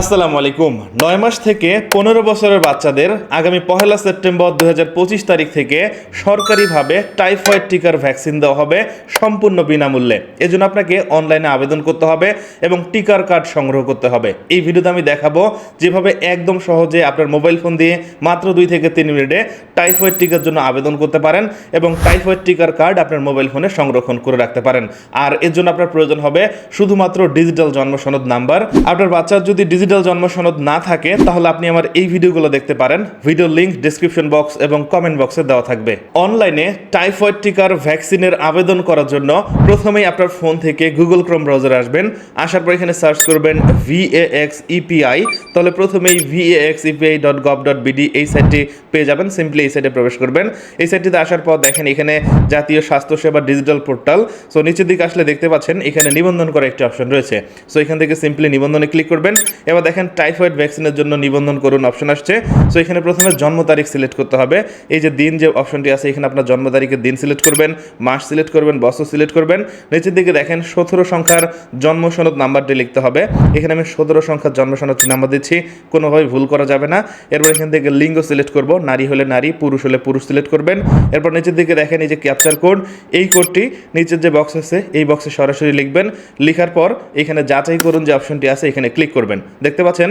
আসসালামু আলাইকুম। নয় মাস থেকে পনেরো বছরের বাচ্চাদের আগামী পহেলা সেপ্টেম্বর দুই হাজার পঁচিশ তারিখ থেকে সরকারিভাবে টাইফয়েড টিকার ভ্যাকসিন দেওয়া হবে সম্পূর্ণ বিনামূল্যে। এজন্য আপনাকে অনলাইনে আবেদন করতে হবে এবং টিকার কার্ড সংগ্রহ করতে হবে। এই ভিডিওতে আমি দেখাবো যেভাবে একদম সহজে আপনার মোবাইল ফোন দিয়ে মাত্র দুই থেকে তিন মিনিটে টাইফয়েড টিকার জন্য আবেদন করতে পারেন এবং টাইফয়েড টিকার কার্ড আপনার মোবাইল ফোনে সংরক্ষণ করে রাখতে পারেন। আর এর জন্য আপনার প্রয়োজন হবে শুধুমাত্র ডিজিটাল জন্ম সনদ নাম্বার। আপনার বাচ্চার যদি ডিজিটাল জন্ম সনদ না থাকে, তাহলে আপনি আমার এই ভিডিওগুলো দেখতে পারেন। ভিডিও লিঙ্ক ডিসক্রিপশন বক্স এবং কমেন্ট বক্সে দেওয়া থাকবে। অনলাইনে টাইফয়েড টিকার ভ্যাকসিনের আবেদন করার জন্য প্রথমেই আপনার ফোন থেকে গুগল ক্রোম ব্রাউজারে আসবেন। আসার পর এখানে সার্চ করবেন V A X E P I তাহলে প্রথমেই V A X E P I dot gov dot BD এই সাইটটি পেয়ে যাবেন। সিম্পলি এই সাইটে প্রবেশ করবেন। এই সাইটটিতে আসার পর দেখেন এখানে জাতীয় স্বাস্থ্যসেবা ডিজিটাল পোর্টাল। সো নিচের দিকে আসলে দেখতে পাচ্ছেন, এখানে নিবন্ধন করার একটি অপশন রয়েছে। সো এখান থেকে সিম্পলি নিবন্ধনে ক্লিক করবেন এবার দেখেন টাইফয়েড ভ্যাকসিনের জন্য নিবন্ধন করুন অপশন আসছে। সো এখানে প্রথমে জন্ম তারিখ সিলেক্ট করতে হবে। এই যে দিন যে অপশনটি আছে, এখানে আপনার জন্ম তারিখের দিন সিলেক্ট করবেন, মাস সিলেক্ট করবেন, বছর সিলেক্ট করবেন। নিচের দিকে দেখেন সতেরো সংখ্যার জন্ম সনদ নাম্বারটি লিখতে হবে। এখানে আমি সতেরো সংখ্যার জন্ম সনদ নাম্বার দিচ্ছি। কোনোভাবে ভুল করা যাবে না। এরপর এখান থেকে লিঙ্গ সিলেক্ট করব। নারী হলে নারী, পুরুষ হলে পুরুষ সিলেক্ট করবেন। এরপর নিচের দিকে দেখেন এই যে ক্যাপচার কোড এই কোডটি নিচের যে বক্স আছে, এই বক্সে সরাসরি লিখবেন। লেখার পর এখানে যাচাই করুন যে অপশনটি আছে, এখানে ক্লিক করবেন। দেখতে পাচ্ছেন,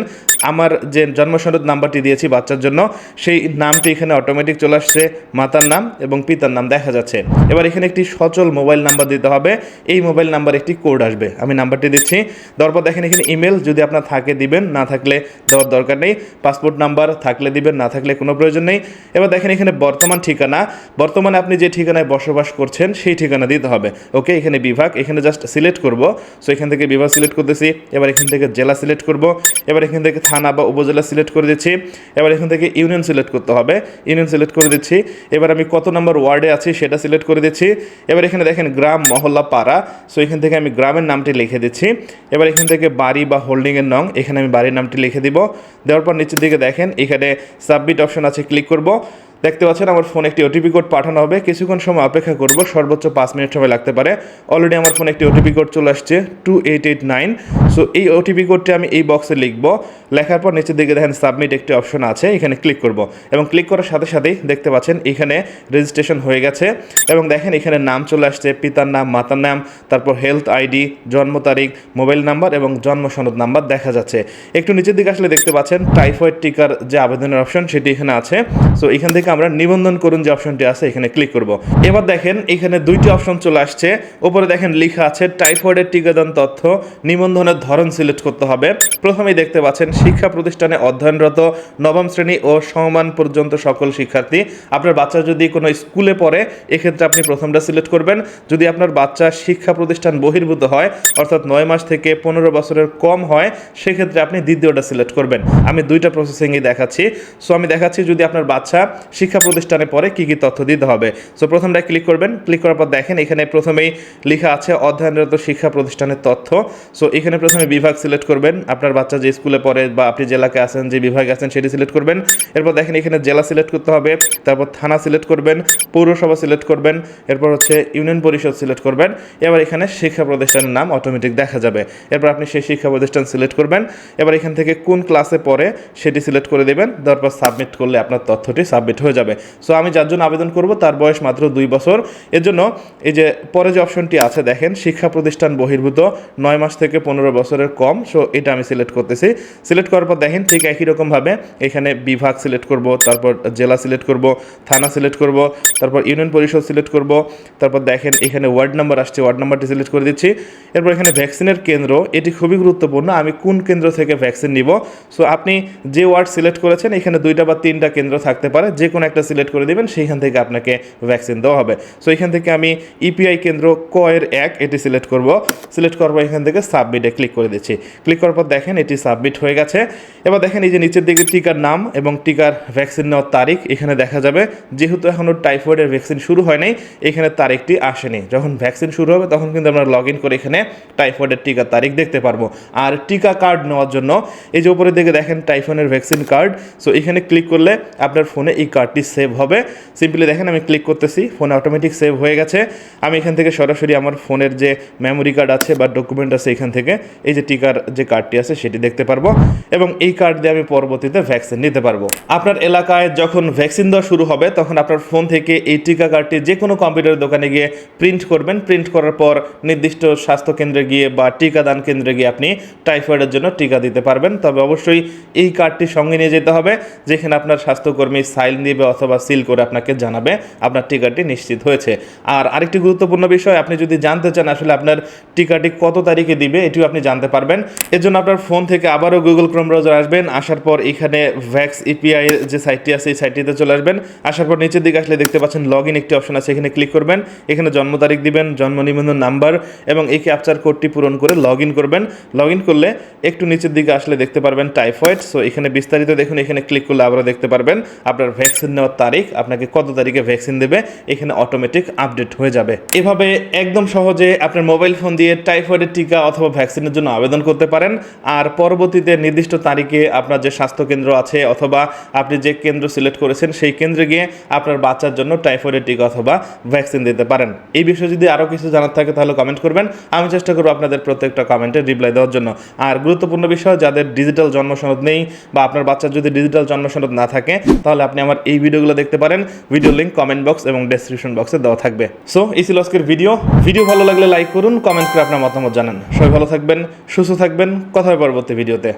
আমার যে জন্ম সনদ নাম্বারটি দিয়েছি বাচ্চার জন্য, সেই নামটি এখানে অটোমেটিক চলে আসছে মাতার নাম এবং পিতার নাম দেখা যাচ্ছে। এবার এখানে একটি সচল মোবাইল নাম্বার দিতে হবে, এই মোবাইল নাম্বার একটি কোড আসবে। আমি নাম্বারটি দিচ্ছি। দেওয়ার পর দেখেন এখানে ইমেল যদি আপনার থাকে দিবেন, না থাকলে দেওয়ার দরকার নেই। পাসপোর্ট নাম্বার থাকলে দিবেন, না থাকলে কোনো প্রয়োজন নেই। এবার দেখেন এখানে বর্তমান ঠিকানা। বর্তমানে আপনি যে ঠিকানায় বসবাস করছেন, সেই ঠিকানা দিতে হবে। ওকে এখানে বিভাগ, এখানে জাস্ট সিলেক্ট করব। সো এখান থেকে বিভাগ সিলেক্ট করতেছি। এবার এখান থেকে জেলা সিলেক্ট করব। এবার এখান থেকে থানা বা উপজেলা সিলেক্ট করে দিচ্ছি। এবার এখান থেকে ইউনিয়ন সিলেক্ট করতে হবে। ইউনিয়ন সিলেক্ট করে দিচ্ছি। এবার আমি কত নম্বর ওয়ার্ডে আছি সেটা সিলেক্ট করে দিচ্ছি। এবার এখানে দেখেন গ্রাম মহল্লা পাড়া। সো এখান থেকে আমি গ্রামের নামটি লিখে দিচ্ছি। এবার এখান থেকে বাড়ি বা হোল্ডিংয়ের নং, এখানে আমি বাড়ির নামটি লিখে দিব। দেওয়ার পর নিচের দিকে দেখেন, এখানে সাবমিট অপশন আছে ক্লিক করব। দেখতে পাচ্ছেন, আমার ফোনে একটি ওটিপি কোড পাঠানো হবে। কিছুক্ষণ সময় অপেক্ষা করব, সর্বোচ্চ পাঁচ মিনিট সময় লাগতে পারে। অলরেডি আমার ফোনে একটি ওটিপি কোড চলে আসছে two eight eight nine so এই ওটিপি কোডটি আমি এই বক্সে লিখব। লেখার পর নিচের দিকে দেখেন, সাবমিট একটি অপশন আছে, এখানে ক্লিক করব। এবং ক্লিক করার সাথে সাথেই দেখতে পাচ্ছেন, এখানে রেজিস্ট্রেশন হয়ে গেছে। এবং দেখেন, এখানে নাম চলে আসছে, পিতার নাম, মাতার নাম, তারপর হেলথ আইডি জন্ম তারিখ মোবাইল নাম্বার এবং জন্ম সনদ নাম্বার দেখা যাচ্ছে। একটু নিচের দিকে আসলে দেখতে পাচ্ছেন টাইফয়েড টিকার যে আবেদনের অপশন সেটি এখানে আছে। সো এখান থেকে আমরা নিবন্ধন করুন যে অপশনটি আছে, এখানে ক্লিক করব। এবার দেখেন এখানে দুইটি অপশন চলে আসছে। উপরে দেখেন লেখা আছে টাইফয়েডের টিকাদান তথ্য, নিবন্ধনের ধরন সিলেক্ট করতে হবে। প্রথমেই দেখতে পাচ্ছেন শিক্ষা প্রতিষ্ঠানে অধ্যয়নরত নবম শ্রেণি ও সমমান পর্যন্ত সকল শিক্ষার্থী। আপনার বাচ্চা যদি কোনো স্কুলে পড়ে, এক্ষেত্রে আপনি প্রথমটা সিলেক্ট করবেন। যদি আপনার বাচ্চা শিক্ষা প্রতিষ্ঠান বহির্ভূত হয়, অর্থাৎ নয় মাস থেকে পনেরো বছরের কম হয়, সেক্ষেত্রে আপনি দ্বিতীয়টা সিলেক্ট করবেন। আমি দুইটা প্রসেসিংই দেখাচ্ছি। সো আমি দেখাচ্ছি যদি আপনার বাচ্চা শিক্ষা প্রতিষ্ঠানে পরে কি কি তথ্য দিতে হবে। সো প্রথমটা ক্লিক করবেন। ক্লিক করার পর দেখেন, এখানে প্রথমেই লেখা আছে অধ্যয়নরত শিক্ষা প্রতিষ্ঠানের তথ্য। সো এখানে প্রথমে বিভাগ সিলেক্ট করবেন। আপনার বাচ্চা যে স্কুলে পড়ে বা আপনি জেলাকে আছেন, যে বিভাগে আছেন, সেটি সিলেক্ট করবেন। এরপর দেখেন এখানে জেলা সিলেক্ট করতে হবে, তারপর থানা সিলেক্ট করবেন, পৌরসভা সিলেক্ট করবেন, এরপর হচ্ছে ইউনিয়ন পরিষদ সিলেক্ট করবেন। এবার এখানে শিক্ষা প্রতিষ্ঠানের নাম অটোমেটিক দেখা যাবে। এরপর আপনি সেই শিক্ষা প্রতিষ্ঠান সিলেক্ট করবেন। এবার এখান থেকে কোন ক্লাসে পড়ে, সেটি সিলেক্ট করে দেবেন। তারপর সাবমিট করলে আপনার তথ্যটি সাবমিট হয়ে যাবে। সো আমি যার জন্য আবেদন করব, তার বয়স মাত্র দুই বছর। এর জন্য এই যে পরে যে অপশনটি আছে, দেখেন, শিক্ষা প্রতিষ্ঠান বহির্ভূত, নয় মাস থেকে পনেরো বছরের কম। সো এটা আমি সিলেক্ট করতেছি। সিলেক্ট করার পর দেখেন ঠিক একই রকমভাবে এখানে বিভাগ সিলেক্ট করব, তারপর জেলা সিলেক্ট করব, থানা সিলেক্ট করব, তারপর ইউনিয়ন পরিষদ সিলেক্ট করব, তারপর দেখেন এখানে ওয়ার্ড নাম্বার আসছে ওয়ার্ড নাম্বারটি সিলেক্ট করে দিচ্ছি। এরপর এখানে ভ্যাকসিনের কেন্দ্র, এটি খুবই গুরুত্বপূর্ণ, আমি কোন কেন্দ্র থেকে ভ্যাকসিন নিব? সো আপনি যে ওয়ার্ড সিলেক্ট করেছেন, এখানে দুইটা বা তিনটা কেন্দ্র থাকতে পারে যে কোনো একটা সিলেক্ট করে দিবেন, সেইখান থেকে আপনাকে ভ্যাকসিন দেওয়া হবে। সো এখান থেকে আমি ইপিআই কেন্দ্র কয়ের এক, এটি সিলেক্ট করব। সিলেক্ট করব এখান থেকে সাবমিটে ক্লিক করে দিচ্ছি। ক্লিক করার পর দেখেন এটি সাবমিট হয়ে গেছে। এবার দেখেন, এই যে নিচের দিকে টিকার নাম এবং টিকার ভ্যাকসিন নেওয়ার তারিখ, এখানে দেখা যাবে। যেহেতু এখনও টাইফয়েডের ভ্যাকসিন শুরু হয় নাই, এখানে তারিখটি আসেনি। যখন ভ্যাকসিন শুরু হবে, তখন কিন্তু আমরা লগ ইন করে এখানে টাইফয়েডের টিকার তারিখ দেখতে পারব। আর টিকা কার্ড নেওয়ার জন্য, এই যে উপরের দিকে দেখেন টাইফয়েডের ভ্যাকসিন কার্ড সো এখানে ক্লিক করলে আপনার ফোনে এই কার্ডটি সেভ হবে। সিম্পলি দেখেন, আমি ক্লিক করতেছি ফোনে অটোমেটিক সেভ হয়ে গেছে। আমি এখান থেকে সরাসরি আমার ফোনের যে মেমোরি কার্ড আছে বা ডকুমেন্ট আছে এখান থেকে, এই যে টিকার যে কার্ডটি আছে সেটি দেখতে পারব এবং এই কার্ড দিয়ে আমি পরবর্তীতে ভ্যাকসিন নিতে পারব। আপনার এলাকায় যখন ভ্যাকসিন দেওয়া শুরু হবে, তখন আপনার ফোন থেকে এই টিকা কার্ডটি যে কোনো কম্পিউটার দোকানে গিয়ে প্রিন্ট করবেন। প্রিন্ট করার পর নির্দিষ্ট স্বাস্থ্য কেন্দ্রে গিয়ে বা টিকাদান কেন্দ্রে গিয়ে আপনি টাইফয়েডের জন্য টিকা দিতে পারবেন। তবে অবশ্যই এই কার্ডটি সঙ্গে নিয়ে যেতে হবে, যেখানে আপনার স্বাস্থ্যকর্মী সাইল দিবে অথবা সিল করে আপনাকে জানাবে আপনার টিকাটি নিশ্চিত হয়েছে। আর আরেকটি গুরুত্বপূর্ণ বিষয়, আপনি যদি জানতে চান আসলে আপনার টিকাটি কত তারিখে দিবে, এটিও আপনি জানতে পারবেন। এর জন্য আপনার ফোন থেকে আবারও গুগল ক্রোম ব্রাউজার আসবেন। আসার পর এখানে ভ্যাক্স ইপিআই যে সাইটটি আছে, এই সাইটটিতে চলে আসবেন। আসার পর নিচের দিকে আসলে দেখতে পাচ্ছেন লগ ইন একটি অপশন আছে, এখানে ক্লিক করবেন। এখানে জন্ম তারিখ দিবেন, জন্ম নিবন্ধন নাম্বার এবং এই ক্যাপচার কোডটি পূরণ করে লগ ইন করবেন। লগ ইন করলে একটু নিচের দিকে আসলে দেখতে পারবেন টাইফয়েড সো এখানে বিস্তারিত দেখুন, এখানে ক্লিক করলে আবারও দেখতে পারবেন। আপনার ভ্যাকসিন নেওয়ার তারিখ, আপনাকে কত তারিখে ভ্যাকসিন দেবে, এখানে অটোমেটিক আপডেট হয়ে যাবে। এভাবে একদম সহজে আপনার মোবাইল ফোন দিয়ে টাইফয়েডের টিকা অথবা ভ্যাকসিনের জন্য আবেদন করতে পারেন। আর পরবর্তীতে নির্দিষ্ট তারিখে আপনার যে স্বাস্থ্য কেন্দ্র আছে অথবা আপনি যে কেন্দ্র সিলেক্ট করেছেন, সেই কেন্দ্রে গিয়ে আপনার বাচ্চার জন্য টাইফয়েডের টিকা অথবা ভ্যাকসিন দিতে পারেন। এই বিষয়ে যদি আরও কিছু জানার থাকে, তাহলে কমেন্ট করবেন। আমি চেষ্টা করব আপনাদের প্রত্যেকটা কমেন্টে রিপ্লাই দেওয়ার জন্য। আর গুরুত্বপূর্ণ বিষয়, যাদের ডিজিটাল জন্ম সনদ নেই বা আপনার বাচ্চার যদি ডিজিটাল জন্ম সনদ না থাকে, তাহলে আপনি আমার এই ভিডিওগুলো দেখতে পারেন। ভিডিও লিঙ্ক কমেন্ট বক্স এবং ডেসক্রিপশন বক্সে দেওয়া থাকবে। সো এই ছিল আজকের ভিডিও ভিডিও ভালো লাগলে লাইক করুন কমেন্ট করে আপনার মতামত জানান। সবাই ভালো থাকবেন, সুস্থ থাকবেন, কথা পরবর্তী ভিডিওতে।